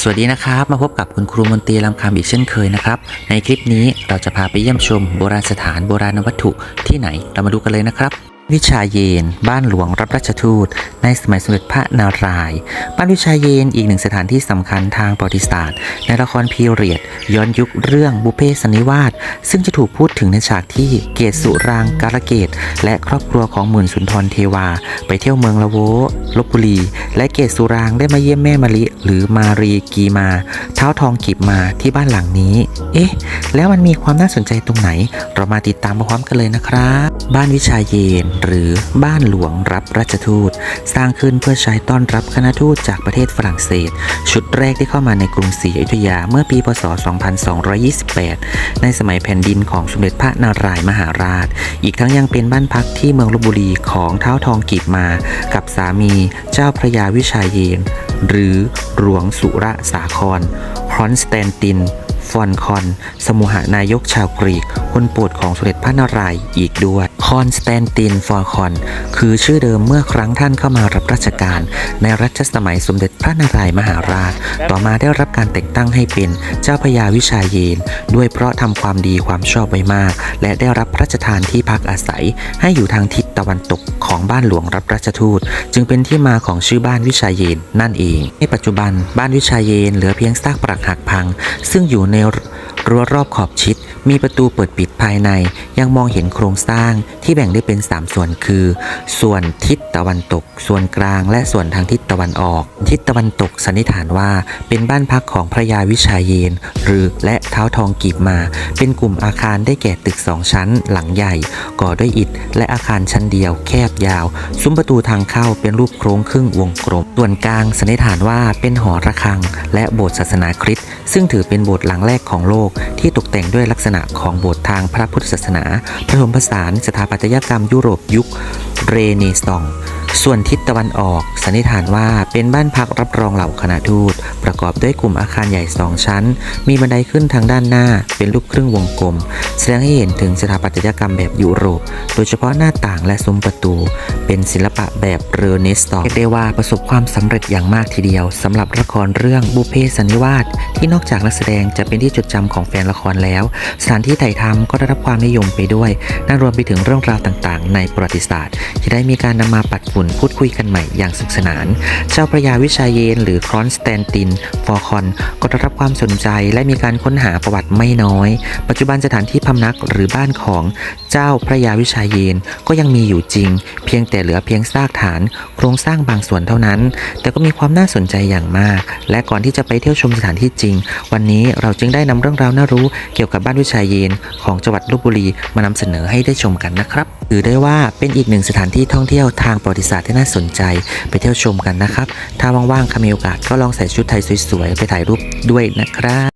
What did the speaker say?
สวัสดีนะครับ มาพบกับคุณครูมนตรีลำคำอีกเช่นเคยนะครับ ในคลิปนี้เราจะพาไปเยี่ยมชมโบราณสถานโบราณวัตถุที่ไหนเรามาดูกันเลยนะครับ วิชาเยน บ้านหลวงรับราชทูต ในสมัยสมเด็จพระนารายณ์บ้านวิชาเยนอีกหนึ่งสถานที่สำคัญทางประวัติศาสตร์ ในละครพีเรียด ย้อนยุคเรื่องบุเพสนนิวาสซึ่งจะถูกพูดถึงในฉากที่เกศสุรางการะเกต และครอบครัวของหมื่นสุนทรเทวา ไปเที่ยวเมืองละโวลบบุรี และเกศสุรางได้มาเยี่ยมแม่มะลิ หรือมารีกีมา เท้าทองกีบมาที่บ้านหลังนี้ เอ๊ะ แล้วมันมีความน่าสนใจตรงไหน เรามาติดตามพร้อมกันเลยนะครับ บ้านวิชาเยนหรือบ้านหลวงรับราชทูต สร้างขึ้นเพื่อใช้ต้อนรับคณะทูตจากประเทศฝรั่งเศส ชุดแรกที่เข้ามาในกรุงศรีอยุธยาเมื่อปี พศ 2228 ในสมัยแผ่นดินของสมเด็จพระนารายมหาราช อีกทั้งยังเป็นบ้านพักที่เมืองลบบุรีของเท้าทองกีบมา กับสามีเจ้าพระยาวิชาเยน หรือหลวงสุรสาครคอนสแตนตินฟอนคอน สมุหานายกชาวกรีก คนโปรดของสมเด็จพระนารายณ์อีกด้วย คอนสแตนตินฟอนคอน คือชื่อเดิมเมื่อครั้งท่านเข้ามารับราชการ ในรัชสมัยสมเด็จพระนารายณ์มหาราช ต่อมาได้รับการแต่งตั้งให้เป็นเจ้าพยาวิชาเยน ด้วยเพราะทำความดีความชอบไว้มาก และได้รับพระราชทานที่พักอาศัย ให้อยู่ทางทิศตะวันตกของบ้านหลวงรับราชทูต จึงเป็นที่มาของชื่อบ้านวิชาเยนนั่นเอง ในปัจจุบันบ้านวิชาเยนเหลือเพียงซากปรักหักพัง ซึ่งอยู่ในรั้วรอบขอบชิด มีประตูเปิดปิดภายในยังมองเห็นโครงสร้างที่แบ่งได้เป็น 3 ส่วนคือ ส่วนทิศตะวันตก ส่วนกลาง และส่วนทางทิศตะวันออก ทิศตะวันตกสันนิษฐานว่า เป็นบ้านพักของพระยาวิชาเยน หรือและเท้าทองกีบมา เป็นกลุ่มอาคารได้แก่ตึกสองชั้น หลังใหญ่ ก่อด้วยอิฐ และอาคารชั้นเดียว แคบยาว ซุ้มประตูทางเข้าเป็นรูปโครงครึ่งวงกลมส่วนกลางสันนิษฐานว่าเป็นหอระฆัง และโบสถ์ศาสนาคริสต์ซึ่งถือเป็นโบสถ์หลังแรกของโลก ที่ตกแต่งด้วยลักษณะของโบสถ์ทางพระพุทธศาสนาผสมผสานสถาปัตยกรรมยุโรปยุคเรเนซองส์ ส่วนทิศตะวันออก สันนิษฐานว่าเป็นบ้านพักรับรองเหล่าคณะทูต ประกอบด้วยกลุ่มอาคารใหญ่สองชั้น มีบันไดขึ้นทางด้านหน้า เป็นรูปครึ่งวงกลม แสดงให้เห็นถึงสถาปัตยกรรมแบบยุโรป โดยเฉพาะหน้าต่างและซุ้มประตู เป็นศิลปะแบบเรเนซองส์เรียกได้ว่าประสบความสำเร็จอย่างมากทีเดียวสำหรับละครเรื่องบุเพสันนิวาสที่นอกจากนักแสดงจะเป็นที่จดจำของแฟนละครแล้ว สถานที่ถ่ายทำก็ได้รับความนิยมไปด้วยนั่นรวมไปถึงเรื่องราวต่างๆ ในประวัติศาสตร์ ที่ได้มีการนำมาปัดฝุ่นพูดคุยกันใหม่อย่างสนุกสนาน เจ้าพระยาวิชาเยน หรือครอนสแตนติน ฟอร์คอน ก็ได้รับความสนใจและมีการค้นหาประวัติไม่น้อย ปัจจุบันสถานที่พำนักหรือบ้านของเจ้าพระยาวิชาเยนก็ยังมีอยู่จริง เพียงแต่เหลือเพียงซากฐาน โครงสร้างบางส่วนเท่านั้น แต่ก็มีความน่าสนใจอย่างมาก และก่อนที่จะไปเที่ยวชมสถานที่จริง วันนี้เราจึงได้นำเรื่องราวน่ารู้เกี่ยวกับบ้านวิชาเยน ของจังหวัดลบบุรีมานำเสนอให้ได้ชมกันนะครับถือได้ว่าเป็นอีกหนึ่งสถานที่ท่องเที่ยวทางประวัติศาสตร์าสตร์ที่น่าสนใจไปเที่ยวชมกันนะครับ ถ้าว่างๆค่ะมีโอกาสก็ลองใส่ชุดไทยสวยๆ ไปถ่ายรูปด้วยนะครับ